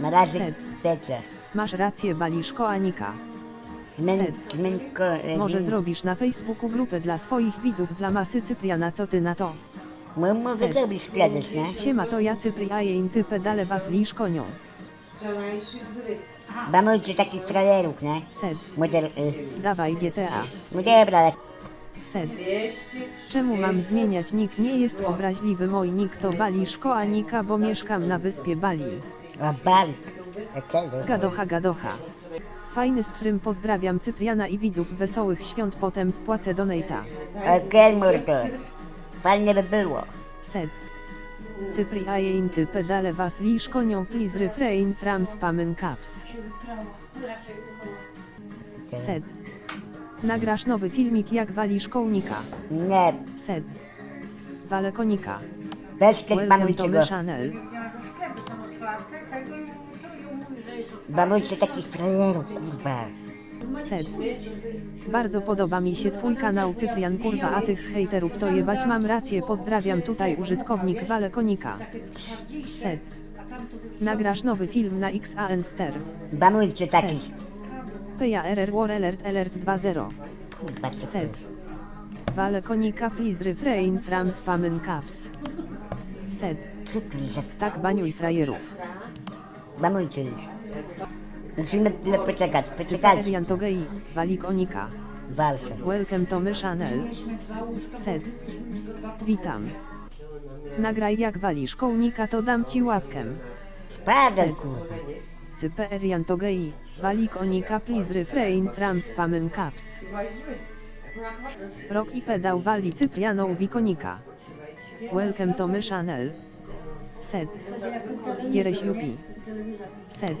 Na razie Sed. Masz rację Baliszko Anika. Sed. e, Może zrobisz na Facebooku grupę dla swoich widzów z Lamasy Cypriana co ty na to? Mo- Mogę Sed. kiedyś, nie? Siema to ja Cypriaje inty pedale was lisz konią. Banujcie takich frajerów, nie? Sed. Y, Dawaj GTA. no dobra, ale Sed. Czemu mam zmieniać nick? Nie jest obraźliwy mój nick to Baliszko Anika, bo mieszkam na wyspie Bali. Dlaczego? Gadocha gadocha. Fajny stream pozdrawiam Cypriana i widzów wesołych świąt potem wpłacę donata. Okej, mordo. Fajnie by było. Sed. Cypriaje inty pedale was lisz konią please refrain from spammen caps. Sed. Nagrasz nowy filmik jak walisz kołnika. Nie, Sed. Wale konika. weźcie, Welcome banujcie to go. my channel. Banujcie takich frajerów, kurwa. Sed. Bardzo podoba mi się twój kanał Cyprian kurwa a tych hejterów to jebać mam rację pozdrawiam tutaj użytkownik Wale konika. Sed. Nagrasz nowy film na XAN Ster. Banujcie takich. PRR War Alert Alert 2.0. Kurwa, co Sed. Konika please refrain from spammen caps. Sed. Co. Tak baniuj frajerów. Banujcie ich. Musimy tyle poczekać, poczekajcie. Cyprian to gei. Walik onika. Welcome to my channel. Sed. Witam. Nagraj jak walisz kołnika to dam ci łapkę. Spadaj, kurwa. Cyperian to gei. Walik onika please refrain from spammen caps. Rok i pedał wali Cyprianą wikonika. Welcome to my channel. Sed. Jereś Jupi. Sed.